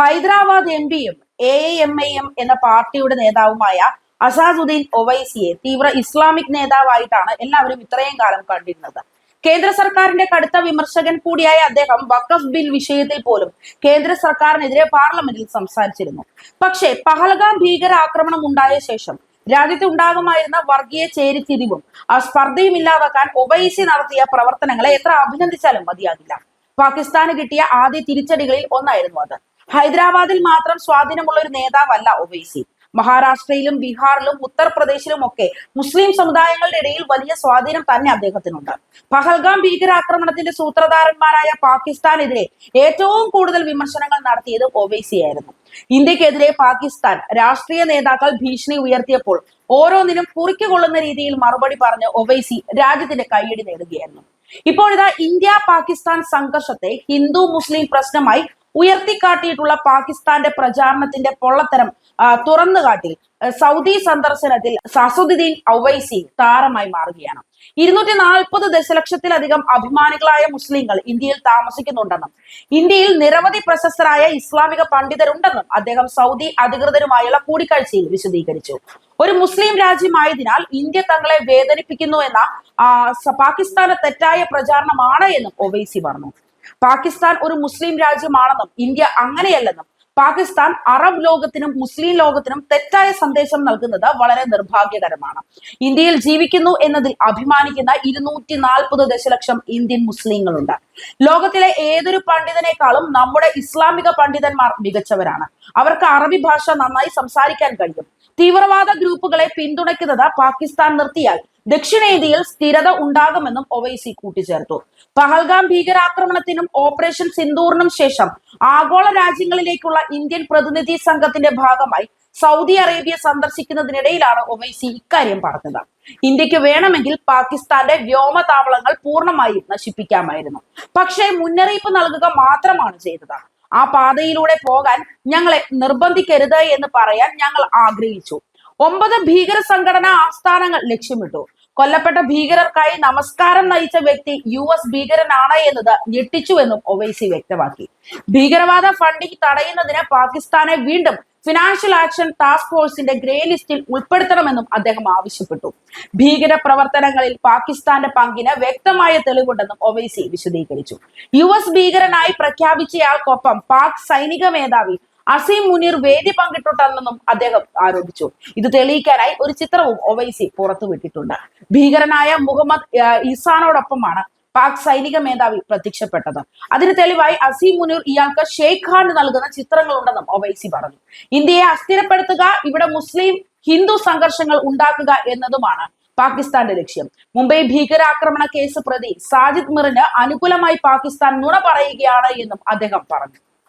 Hyderabad M പിയും A M I M എന്ന പാർട്ടിയുടെ നേതാവുമായ അസാദുദ്ദീൻ ഒവൈസിയെ തീവ്ര ഇസ്ലാമിക് നേതാവായിട്ടാണ് എല്ലാവരും ഇത്രയും കാലം കണ്ടിരുന്നത്. കേന്ദ്ര സർക്കാരിന്റെ കടുത്ത വിമർശകൻ കൂടിയായ അദ്ദേഹം വഖഫ് ബിൽ വിഷയത്തിൽ പോലും കേന്ദ്ര സർക്കാരിനെതിരെ പാർലമെന്റിൽ സംസാരിച്ചിരുന്നു. പക്ഷേ പഹൽഗാം ഭീകരാക്രമണം ഉണ്ടായ ശേഷം രാജ്യത്ത് ഉണ്ടാകുമായിരുന്ന വർഗീയ ചേരിതിരിവും ആ സ്പർദ്ധയും ഇല്ലാതാക്കാൻ ഒവൈസി നടത്തിയ പ്രവർത്തനങ്ങളെ എത്ര അഭിനന്ദിച്ചാലും മതിയാകില്ല. പാകിസ്ഥാന് കിട്ടിയ ആദ്യ തിരിച്ചടികളിൽ ഒന്നായിരുന്നു അത്. ഹൈദരാബാദിൽ മാത്രം സ്വാധീനമുള്ള ഒരു നേതാവല്ല ഒവൈസി മഹാരാഷ്ട്രയിലും ബീഹാറിലും ഉത്തർപ്രദേശിലും ഒക്കെ മുസ്ലിം സമുദായങ്ങളുടെ ഇടയിൽ വലിയ സ്വാധീനം തന്നെ അദ്ദേഹത്തിനുണ്ട്. പഹൽഗാം ഭീകരാക്രമണത്തിന്റെ സൂത്രധാരന്മാരായ പാകിസ്ഥാനെതിരെ ഏറ്റവും കൂടുതൽ വിമർശനങ്ങൾ നടത്തിയത് ഒവൈസിയായിരുന്നു ഇന്ത്യക്കെതിരെ പാകിസ്ഥാൻ രാഷ്ട്രീയ നേതാക്കൾ ഭീഷണി ഉയർത്തിയപ്പോൾ ഓരോന്നിനും കുറിക്കുകൊള്ളുന്ന രീതിയിൽ മറുപടി പറഞ്ഞ് ഒവൈസി രാജ്യത്തിന്റെ കൈയടി നേടുകയായിരുന്നു. ഇപ്പോഴിതാ ഇന്ത്യ പാകിസ്ഥാൻ സംഘർഷത്തെ ഹിന്ദു മുസ്ലിം പ്രശ്നമായി ഉയർത്തിക്കാട്ടിയിട്ടുള്ള പാകിസ്ഥാന്റെ പ്രചാരണത്തിന്റെ പൊള്ളത്തരം തുറന്നു കാട്ടി സൗദി സന്ദർശനത്തിൽ സസുദ്ദീൻ ഔവൈസി താരമായി മാറുകയാണ്. ഇരുന്നൂറ്റി നാൽപ്പത് ദശലക്ഷത്തിലധികം അഭിമാനികളായ മുസ്ലിങ്ങൾ ഇന്ത്യയിൽ താമസിക്കുന്നുണ്ടെന്നും ഇന്ത്യയിൽ നിരവധി പ്രശസ്തരായ ഇസ്ലാമിക പണ്ഡിതരുണ്ടെന്നും അദ്ദേഹം സൗദി അധികൃതരുമായുള്ള കൂടിക്കാഴ്ചയിൽ വിശദീകരിച്ചു. ഒരു മുസ്ലിം രാജ്യമായതിനാൽ ഇന്ത്യ തങ്ങളെ വേദനിപ്പിക്കുന്നു എന്ന പാകിസ്ഥാന തെറ്റായ പ്രചാരണമാണ് എന്നും ഒവൈസി പറഞ്ഞു. പാകിസ്ഥാൻ ഒരു മുസ്ലിം രാജ്യമാണെന്നും ഇന്ത്യ അങ്ങനെയല്ലെന്നും പാകിസ്ഥാൻ അറബ് ലോകത്തിനും മുസ്ലിം ലോകത്തിനും തെറ്റായ സന്ദേശം നൽകുന്നത് വളരെ നിർഭാഗ്യകരമാണ്. ഇന്ത്യയിൽ ജീവിക്കുന്നു എന്നതിൽ അഭിമാനിക്കുന്ന ഇരുന്നൂറ്റി നാൽപ്പത് ദശലക്ഷം ഇന്ത്യൻ മുസ്ലിങ്ങളുണ്ട്. ലോകത്തിലെ ഏതൊരു പണ്ഡിതനേക്കാളും നമ്മുടെ ഇസ്ലാമിക പണ്ഡിതന്മാർ മികച്ചവരാണ്. അവർക്ക് അറബി ഭാഷ നന്നായി സംസാരിക്കാൻ കഴിയും. തീവ്രവാദ ഗ്രൂപ്പുകളെ പിന്തുണയ്ക്കുന്നത് പാകിസ്ഥാൻ നിർത്തിയാൽ ദക്ഷിണേന്ത്യയിൽ സ്ഥിരത ഉണ്ടാകുമെന്നും ഒവൈസി കൂട്ടിച്ചേർത്തു. പഹൽഗാം ഭീകരാക്രമണത്തിനും ഓപ്പറേഷൻ സിന്ദൂറിനും ശേഷം ആഗോള രാജ്യങ്ങളിലേക്കുള്ള ഇന്ത്യൻ പ്രതിനിധി സംഘത്തിന്റെ ഭാഗമായി സൗദി അറേബ്യ സന്ദർശിക്കുന്നതിനിടയിലാണ് ഒവൈസി ഇക്കാര്യം പറഞ്ഞത്. ഇന്ത്യയ്ക്ക് വേണമെങ്കിൽ പാകിസ്ഥാന്റെ വ്യോമതാവളങ്ങൾ പൂർണമായും നശിപ്പിക്കാമായിരുന്നു. പക്ഷേ മുന്നറിയിപ്പ് നൽകുക മാത്രമാണ് ചെയ്തത്. ആ പാതയിലൂടെ പോകാൻ ഞങ്ങളെ നിർബന്ധിക്കരുത് എന്ന് പറയാൻ ഞങ്ങൾ ആഗ്രഹിച്ചു. ഒമ്പത് ഭീകര സംഘടനാ ആസ്ഥാനങ്ങൾ ലക്ഷ്യമിട്ടു. കൊല്ലപ്പെട്ട ഭീകരർക്കായി നമസ്കാരം നയിച്ച വ്യക്തി യു എസ് ഭീകരനാണ് എന്നത് ഞെട്ടിച്ചുവെന്നും ഒവൈസി വ്യക്തമാക്കി. ഭീകരവാദ ഫണ്ടിംഗ് തടയുന്നതിന് പാകിസ്ഥാനെ വീണ്ടും ഫിനാൻഷ്യൽ ആക്ഷൻ ടാസ്ക് ഫോഴ്സിന്റെ ഗ്രേ ലിസ്റ്റിൽ ഉൾപ്പെടുത്തണമെന്നും അദ്ദേഹം ആവശ്യപ്പെട്ടു. ഭീകര പ്രവർത്തനങ്ങളിൽ പാകിസ്ഥാന്റെ പങ്കിന് വ്യക്തമായ തെളിവുണ്ടെന്നും ഒവൈസി വിശദീകരിച്ചു. യു എസ് ഭീകരനായി പ്രഖ്യാപിച്ചയാൾക്കൊപ്പം പാക് സൈനിക മേധാവി അസീം മുനീർ വേദി പങ്കിട്ടുണ്ടെന്നും അദ്ദേഹം ആരോപിച്ചു. ഇത് തെളിയിക്കാനായി ഒരു ചിത്രവും ഒവൈസി പുറത്തുവിട്ടിട്ടുണ്ട് ഭീകരനായ മുഹമ്മദ് ഇസാനോടൊപ്പമാണ് പാക് സൈനിക മേധാവി പ്രത്യക്ഷപ്പെട്ടത്. അതിന് തെളിവായി അസീം മുനീർ ഇയാൾക്ക് ഷെയ്ഖ് ഖാൻ നൽകുന്ന ചിത്രങ്ങളുണ്ടെന്നും ഒവൈസി പറഞ്ഞു. ഇന്ത്യയെ അസ്ഥിരപ്പെടുത്തുക ഇവിടെ മുസ്ലിം ഹിന്ദു സംഘർഷങ്ങൾ ഉണ്ടാക്കുക എന്നതുമാണ് പാകിസ്ഥാന്റെ ലക്ഷ്യം. മുംബൈ ഭീകരാക്രമണ കേസ് പ്രതി സാജിദ് മിറിന് അനുകൂലമായി പാകിസ്ഥാൻ നുണ പറയുകയാണ് എന്നും അദ്ദേഹം പറഞ്ഞു.